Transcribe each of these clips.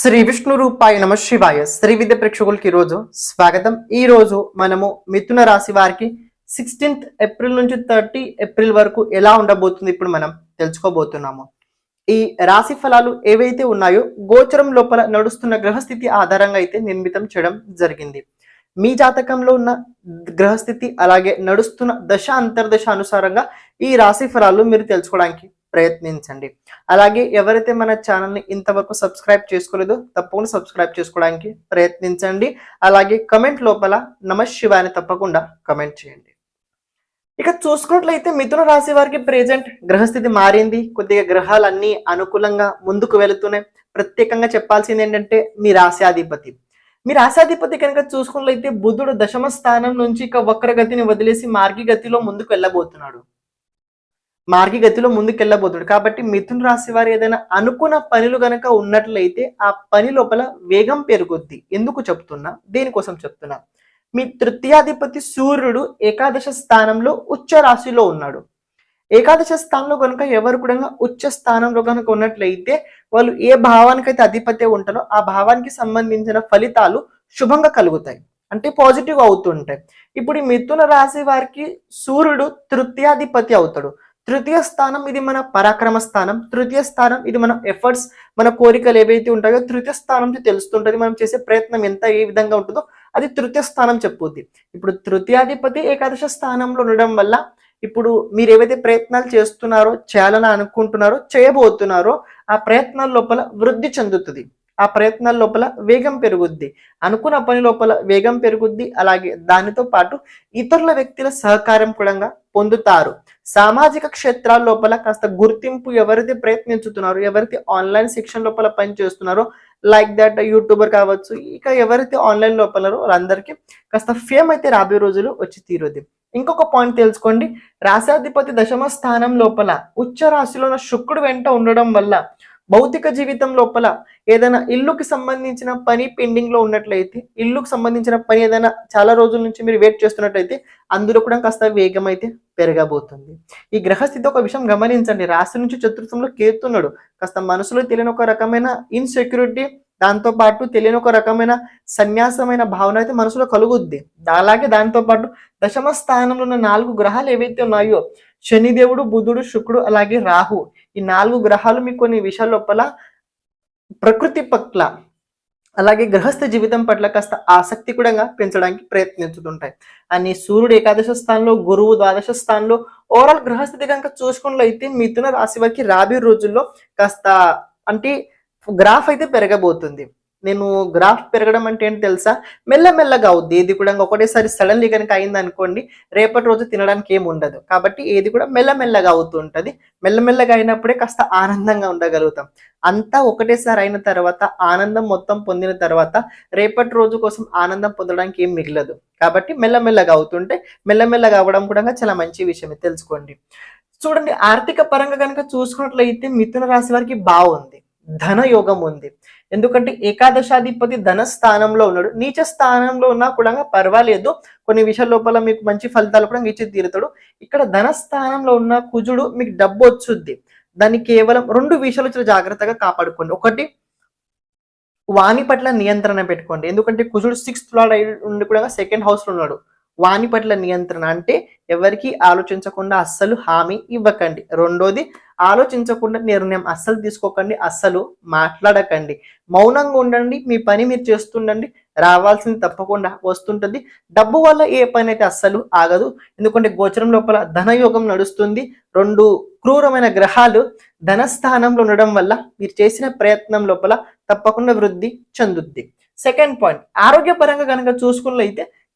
శ్రీ విష్ణు రూపాయ నమ శివాయ. శ్రీ విద్య ప్రేక్షకులకి ఈరోజు స్వాగతం. ఈ రోజు మనము మిథున రాశి వారికి సిక్స్టీన్త్ ఏప్రిల్ నుంచి థర్టీ ఏప్రిల్ వరకు ఎలా ఉండబోతుంది ఇప్పుడు మనం తెలుసుకోబోతున్నాము. ఈ రాశి ఫలాలు ఏవైతే ఉన్నాయో గోచరం లోపల నడుస్తున్న గ్రహస్థితి ఆధారంగా అయితే నిర్మితం చేయడం జరిగింది. మీ జాతకంలో ఉన్న గ్రహస్థితి అలాగే నడుస్తున్న దశ అంతర్దశ అనుసారంగా ఈ రాశి ఫలాలు మీరు తెలుసుకోవడానికి ప్రయత్నించండి. అలాగే ఎవరైతే మన ఛానల్ని ఇంతవరకు సబ్స్క్రైబ్ చేసుకోలేదో తప్పకుండా సబ్స్క్రైబ్ చేసుకోవడానికి ప్రయత్నించండి. అలాగే కమెంట్ లోపల నమ శివాని తప్పకుండా కమెంట్ చేయండి. ఇక చూసుకున్నట్లయితే మిథున రాశి వారికి ప్రెజెంట్ గ్రహస్థితి మారింది. కొద్దిగా గ్రహాలన్నీ అనుకూలంగా ముందుకు వెళుతున్నాయి. ప్రత్యేకంగా చెప్పాల్సింది ఏంటంటే మీ రాశాధిపతి మీ రాశాధిపతి కనుక చూసుకున్నట్లయితే బుధుడు దశమ స్థానం నుంచి ఇక వక్రగతిని వదిలేసి మార్గగతిలో ముందుకు వెళ్ళబోతున్నాడు. మార్గగతిలో ముందుకెళ్ళబోతుడు. కాబట్టి మిథున రాశి వారు ఏదైనా అనుకున్న పనులు గనక ఉన్నట్లయితే ఆ పని లోపల వేగం పెరుగుద్ది. ఎందుకు చెప్తున్నా? దేనికోసం చెప్తున్నా? మీ తృతీయాధిపతి సూర్యుడు ఏకాదశ స్థానంలో ఉచ్చ రాశిలో ఉన్నాడు. ఏకాదశ స్థానంలో కనుక ఎవరు కూడా ఉచ్చ స్థానంలో కనుక ఉన్నట్లయితే వాళ్ళు ఏ భావానికైతే అధిపతి ఉంటారో ఆ భావానికి సంబంధించిన ఫలితాలు శుభంగా కలుగుతాయి. అంటే పాజిటివ్ అవుతుంటాయి. ఇప్పుడు ఈ మిథున రాశి వారికి సూర్యుడు తృతీయాధిపతి అవుతాడు. తృతీయ స్థానం ఇది మన పరాక్రమ స్థానం. తృతీయ స్థానం ఇది మన ఎఫర్ట్స్ మన కోరికలు ఏవైతే ఉంటాయో తృతీయ స్థానం నుంచి తెలుస్తుంటది. మనం చేసే ప్రయత్నం ఎంత ఏ విధంగా ఉంటుందో అది తృతీయ స్థానం చెప్పుద్ది. ఇప్పుడు తృతీయాధిపతి ఏకాదశ స్థానంలో ఉండడం వల్ల ఇప్పుడు మీరు ఏవైతే ప్రయత్నాలు చేస్తున్నారో చేయాలని అనుకుంటున్నారో చేయబోతున్నారో ఆ ప్రయత్నాల లోపల వృద్ధి చెందుతుంది. ఆ ప్రయత్నాల లోపల వేగం పెరుగుద్ది. అనుకున్న పని లోపల వేగం పెరుగుద్ది. అలాగే దానితో పాటు ఇతరుల వ్యక్తుల సహకారం కూడా పొందుతారు. సామాజిక క్షేత్రాల లోపల కాస్త గుర్తింపు ఎవరైతే ప్రయత్నించుతున్నారో? ఎవరైతే ఆన్లైన్ శిక్షణ లోపల పనిచేస్తున్నారో? లైక్ దట్ యూట్యూబర్ కావచ్చు ఇక ఎవరైతే ఆన్లైన్ లోపల వాళ్ళందరికీ కాస్త ఫేమ్ అయితే రాబోయే రోజులు వచ్చి తీరుద్ది. ఇంకొక పాయింట్ తెలుసుకోండి. రాశాధిపతి దశమ స్థానం లోపల ఉచ్చ రాశిలో ఉన్న శుక్రుడు వెంట ఉండడం వల్ల భౌతిక జీవితం లోపల ఏదైనా ఇల్లుకి సంబంధించిన పని పెండింగ్లో ఉన్నట్లయితే ఇల్లుకు సంబంధించిన పని ఏదైనా చాలా రోజుల నుంచి మీరు వెయిట్ చేస్తున్నట్లయితే అందులో కూడా కాస్త వేగం అయితే పెరగబోతుంది. ఈ గ్రహస్థితి ఒక విషయం గమనించండి. రాశి నుంచి చతుర్థంలో కేతున్నాడు కాస్త మనసులో తెలియని ఒక రకమైన ఇన్సెక్యూరిటీ దాంతో పాటు తెలియని ఒక రకమైన సన్యాసమైన భావన అయితే మనసులో కలుగుద్ది. అలాగే దాంతో పాటు దశమ స్థానంలో ఉన్న నాలుగు గ్రహాలు ఏవైతే ఉన్నాయో శనిదేవుడు బుధుడు శుక్రుడు అలాగే రాహు. ఈ నాలుగు గ్రహాలు మీకు కొన్ని విషయాల లోపల ప్రకృతి పట్ల అలాగే గ్రహస్థ జీవితం పట్ల కాస్త ఆసక్తి కూడా పెంచడానికి ప్రయత్నించుతుంటాయి. అని సూర్యుడు ఏకాదశ స్థానంలో గురువు ద్వాదశ స్థానంలో ఓవరాల్ గ్రహస్థితి కనుక చూసుకున్నట్లయితే మిథున రాశి వారికి రాబోయే రోజుల్లో కాస్త అంటే గ్రాఫ్ అయితే పెరగబోతుంది. నేను గ్రాఫ్ పెరగడం అంటే ఏంటి తెలుసా? మెల్లమెల్లగా అవుద్ది. ఏది కూడా ఒకటేసారి సడన్లీ కనుక అయింది అనుకోండి రేపటి రోజు తినడానికి ఏమి ఉండదు. కాబట్టి ఏది కూడా మెల్లమెల్లగా అవుతూ ఉంటుంది. మెల్లమెల్లగా అయినప్పుడే కాస్త ఆనందంగా ఉండగలుగుతాం. అంతా ఒకటేసారి అయిన తర్వాత ఆనందం మొత్తం పొందిన తర్వాత రేపటి రోజు కోసం ఆనందం పొందడానికి ఏం మిగలదు. కాబట్టి మెల్లమెల్లగా అవుతుంటే మెల్లమెల్లగా అవ్వడం కూడా చాలా మంచి విషయమే తెలుసుకోండి. చూడండి ఆర్థిక పరంగా కనుక చూసుకున్నట్లయితే మిథున రాశి వారికి బాగుంది. ధన యోగం ఉంది. ఎందుకంటే ఏకాదశాధిపతి ధన స్థానంలో ఉన్నాడు. నీచ స్థానంలో ఉన్నా కూడా పర్వాలేదు. కొన్ని విషయాల లోపల మీకు మంచి ఫలితాలు కూడా ఇచ్చి తీరుతాడు. ఇక్కడ ధన స్థానంలో ఉన్న కుజుడు మీకు డబ్బు వచ్చుద్ది. దాన్ని కేవలం రెండు విషయాలు చాలా జాగ్రత్తగా కాపాడుకోండి. ఒకటి వాణి పట్ల నియంత్రణ పెట్టుకోండి. ఎందుకంటే కుజుడు సిక్స్త్ లాడ్ అయి ఉండి కూడా సెకండ్ హౌస్లో ఉన్నాడు. వాణి పట్ల నియంత్రణ అంటే ఎవరికి ఆలోచించకుండా అస్సలు హామీ ఇవ్వకండి. రెండోది ఆలోచించకుండా నిర్ణయం అస్సలు తీసుకోకండి అస్సలు మాట్లాడకండి. మౌనంగా ఉండండి మీ పని మీరు చేస్తుండండి రావాల్సింది తప్పకుండా వస్తుంటుంది. డబ్బు వల్ల ఏ పని అయితే అస్సలు ఆగదు. ఎందుకంటే గోచరం లోపల ధనయోగం నడుస్తుంది. రెండు క్రూరమైన గ్రహాలు ధనస్థానంలో ఉండడం వల్ల మీరు చేసిన ప్రయత్నం లోపల తప్పకుండా వృద్ధి చెందుద్ది. సెకండ్ పాయింట్ ఆరోగ్యపరంగా కనుక చూసుకున్నట్లయితే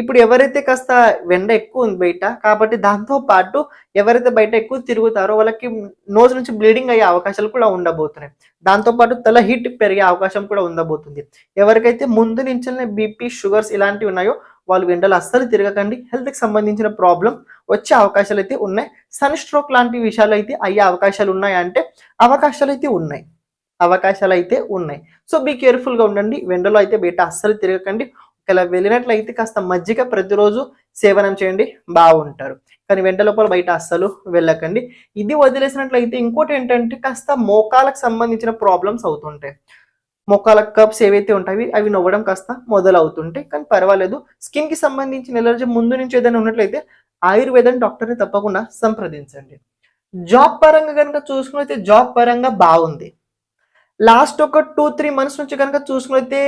ఇప్పుడు ఎవరైతే కాస్త వెండ ఎక్కువ ఉంది బయట కాబట్టి దాంతో పాటు ఎవరైతే బయట ఎక్కువ తిరుగుతారో వాళ్ళకి నోజ్ నుంచి బ్లీడింగ్ అయ్యే అవకాశాలు కూడా ఉండబోతున్నాయి. దాంతో పాటు తల హీట్ పెరిగే అవకాశం కూడా ఉండబోతుంది. ఎవరికైతే ముందు నుంచే బీపీ షుగర్స్ ఇలాంటివి ఉన్నాయో వాళ్ళు వెండలు అస్సలు తిరగకండి. హెల్త్కి సంబంధించిన ప్రాబ్లం వచ్చే అవకాశాలు అయితే ఉన్నాయి. సన్ స్ట్రోక్ లాంటి విషయాలు అయితే అయ్యే అవకాశాలు ఉన్నాయి అంటే అవకాశాలు అయితే ఉన్నాయి. అవకాశాలు అయితే ఉన్నాయి. సో బీ కేర్ఫుల్గా ఉండండి. వెండలో అయితే బయట అస్సలు తిరగకండి. ఇలా వెళ్ళినట్లయితే కాస్త మజ్జిగ ప్రతిరోజు సేవనం చేయండి బాగుంటారు. కానీ వెంట లోపల బయట అస్సలు వెళ్ళకండి. ఇది వదిలేసినట్లయితే ఇంకోటి ఏంటంటే కాస్త మోకాలకు సంబంధించిన ప్రాబ్లమ్స్ అవుతుంటాయి. మోకాల కప్స్ ఏవైతే ఉంటాయి అవి నవ్వడం కాస్త మొదలవుతుంటాయి. కానీ పర్వాలేదు. స్కిన్కి సంబంధించిన ఎలర్జీ ముందు నుంచి ఏదైనా ఉన్నట్లయితే ఆయుర్వేదం డాక్టర్ని తప్పకుండా సంప్రదించండి. జాబ్ పరంగా కనుక చూసుకున్నైతే జాబ్ పరంగా బాగుంది. లాస్ట్ ఒక టూ త్రీ మంత్స్ నుంచి కనుక చూసుకున్నైతే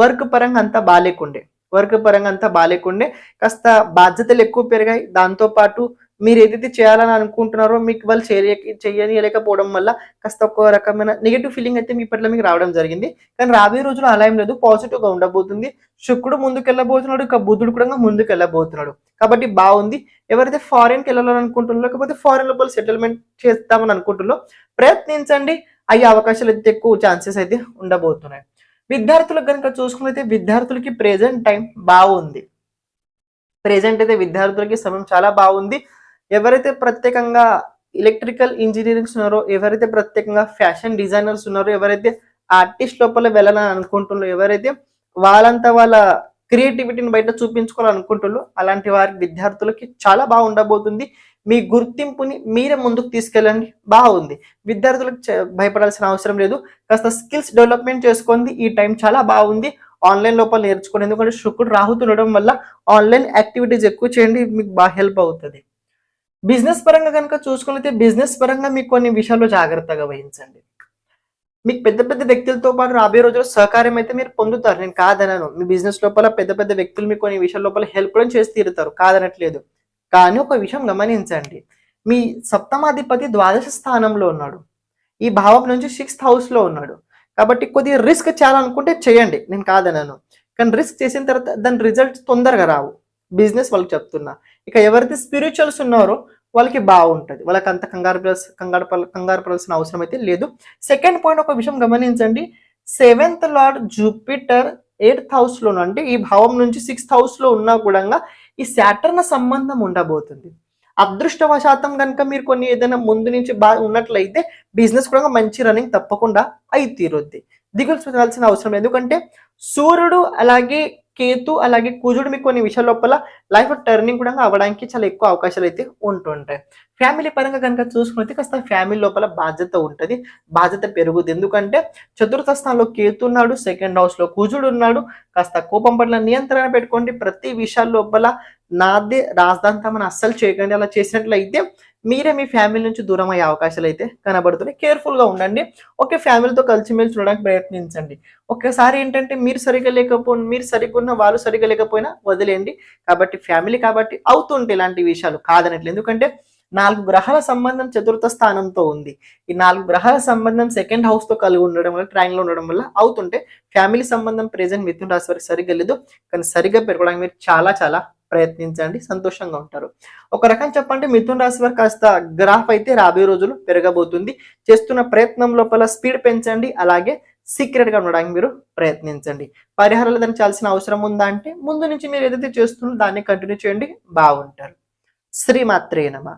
వర్క్ పరంగా అంతా బాగాలేకుండే వర్క్ పరంగా అంతా బాగాలేకుండే కాస్త బాధ్యతలు ఎక్కువ పెరిగాయి. దాంతో పాటు మీరు ఏదైతే చేయాలని అనుకుంటున్నారో మీకు వాళ్ళు చేయలేక చేయలేకపోవడం వల్ల కాస్త ఒక రకమైన నెగిటివ్ ఫీలింగ్ అయితే మీ పట్ల మీకు రావడం జరిగింది. కానీ రాబోయే రోజులు అలా ఏం లేదు. పాజిటివ్గా ఉండబోతుంది. శుక్రుడు ముందుకు వెళ్ళబోతున్నాడు ఇక బుధుడు కూడా ముందుకు వెళ్ళబోతున్నాడు కాబట్టి బాగుంది. ఎవరైతే ఫారెన్కి వెళ్ళాలని అనుకుంటున్నారో లేకపోతే ఫారెన్ లోపల సెటిల్మెంట్ చేస్తామని అనుకుంటున్నారో ప్రయత్నించండి. అయ్యే అవకాశాలు అయితే ఎక్కువ ఛాన్సెస్ అయితే ఉండబోతున్నాయి. విద్యార్థులకు కనుక చూసుకున్నైతే విద్యార్థులకి ప్రెజెంట్ టైం బాగుంది. ప్రెజెంట్ అయితే విద్యార్థులకి సమయం చాలా బాగుంది. ఎవరైతే ప్రత్యేకంగా ఎలక్ట్రికల్ ఇంజనీరింగ్స్ ఉన్నారో ఎవరైతే ప్రత్యేకంగా ఫ్యాషన్ డిజైనర్స్ ఉన్నారో ఎవరైతే ఆర్టిస్ట్ లోపల వెళ్ళాలని అనుకుంటున్నారో ఎవరైతే వాళ్ళంతా వాళ్ళ క్రియేటివిటీని బయట చూపించుకోవాలనుకుంటున్నారు అలాంటి వారి విద్యార్థులకి చాలా బాగుండబోతుంది. మీ గుర్తింపుని మీరే ముందుకు తీసుకెళ్ళండి. బాగుంది. విద్యార్థులకు భయపడాల్సిన అవసరం లేదు. కాస్త స్కిల్స్ డెవలప్మెంట్ చేసుకోండి. ఈ టైం చాలా బాగుంది. ఆన్లైన్ లోపల నేర్చుకోండి. ఎందుకంటే శుక్రుడు రాహుతుండడం వల్ల ఆన్లైన్ యాక్టివిటీస్ ఎక్కువ చేయండి. మీకు బాగా హెల్ప్ అవుతుంది. బిజినెస్ పరంగా కనుక చూసుకున్నైతే బిజినెస్ పరంగా మీకు కొన్ని విషయాల్లో జాగ్రత్తగా వహించండి. మీకు పెద్ద పెద్ద వ్యక్తులతో పాటు రాబోయే రోజుల్లో సహకారం అయితే మీరు పొందుతారు. నేను కాదనను. మీ బిజినెస్ లోపల పెద్ద పెద్ద వ్యక్తులు మీకు కొన్ని విషయాల లోపల హెల్ప్ కూడా చేసి తీరుతారు. కాదనట్లేదు. కానీ ఒక విషయం గమనించండి. మీ సప్తమాధిపతి ద్వాదశ స్థానంలో ఉన్నాడు. ఈ భావం నుంచి సిక్స్త్ హౌస్లో ఉన్నాడు. కాబట్టి కొద్దిగా రిస్క్ చేయాలనుకుంటే చేయండి. నేను కాదనను. కానీ రిస్క్ చేసిన తర్వాత దాని రిజల్ట్ తొందరగా రావు. బిజినెస్ వాళ్ళకి చెప్తున్నా. ఇక ఎవరైతే స్పిరిచువల్స్ ఉన్నారో వాళ్ళకి బాగుంటుంది. వాళ్ళకి అంత కంగారు కంగారు కంగారు పడాల్సిన అవసరం అయితే లేదు. సెకండ్ పాయింట్ ఒక విషయం గమనించండి. సెవెంత్ లార్డ్ జూపిటర్ ఎయిత్ హౌస్లో అంటే ఈ భావం నుంచి సిక్స్త్ హౌస్లో ఉన్నా కూడా ఈ శాటర్న సంబంధం ఉండబోతుంది. అదృష్టవశాతం కనుక మీరు కొన్ని ఏదైనా ముందు నుంచి బాగా ఉన్నట్లయితే బిజినెస్ కూడా మంచి రన్నింగ్ తప్పకుండా అయి తీరుద్ది దిగులు చూడాల్సిన అవసరం లేదు. ఎందుకంటే సూర్యుడు అలాగే కేతు అలాగే కుజుడు మీకు కొన్ని విషయాల లోపల లైఫ్ టర్నింగ్ కూడా అవ్వడానికి చాలా ఎక్కువ అవకాశాలు అయితే ఉంటుంటాయి. ఫ్యామిలీ పరంగా కనుక చూసుకుంటే కాస్త ఫ్యామిలీ లోపల బాధ్యత ఉంటుంది. బాధ్యత పెరుగుతుంది ఎందుకంటే చతుర్థ స్థానంలో కేతు ఉన్నాడు సెకండ్ హౌస్లో కుజుడు ఉన్నాడు. కాస్త కోపం పట్ల నియంత్రణ పెట్టుకోండి. ప్రతి విషయాల లోపల నాదే రాజధాంతం అని అస్సలు చేయకండి. అలా చేసినట్లయితే మీరే మీ ఫ్యామిలీ నుంచి దూరం అయ్యే అవకాశాలు అయితే కనబడుతున్నాయి. కేర్ఫుల్గా ఉండండి. ఒకే ఫ్యామిలీతో కలిసిమెలిసి ఉండడానికి ప్రయత్నించండి. ఒక్కసారి ఏంటంటే మీరు సరిగా లేకపో మీరు సరిగ్గా ఉన్న వాళ్ళు సరిగా లేకపోయినా వదిలేయండి. కాబట్టి ఫ్యామిలీ కాబట్టి అవుతుంటే ఇలాంటి విషయాలు కాదనట్లు ఎందుకంటే నాలుగు గ్రహాల సంబంధం చతుర్థ స్థానంతో ఉంది. ఈ నాలుగు గ్రహాల సంబంధం సెకండ్ హౌస్తో కలిగి ఉండడం వల్ల ట్రాంగ్లో ఉండడం వల్ల అవుతుంటే ఫ్యామిలీ సంబంధం ప్రెజెంట్ మిథున రాశి వారికి సరిగ్గా లేదు. కానీ సరిగ్గా పెరగడానికి మీరు చాలా చాలా ప్రయత్నించండి సంతోషంగా ఉంటారు. ఒక రకం చెప్పండి మిథున్ రాశి వారు కాస్త గ్రాఫ్ అయితే రాబోయే రోజులు పెరగబోతుంది. చేస్తున్న ప్రయత్నం లోపల స్పీడ్ పెంచండి అలాగే సీక్రెట్గా ఉండడానికి మీరు ప్రయత్నించండి. పరిహారాలు ధరించాల్సిన అవసరం ఉందా అంటే ముందు నుంచి మీరు ఏదైతే చేస్తున్నారో దాన్ని కంటిన్యూ చేయండి బాగుంటారు. శ్రీమాత్రే నమ.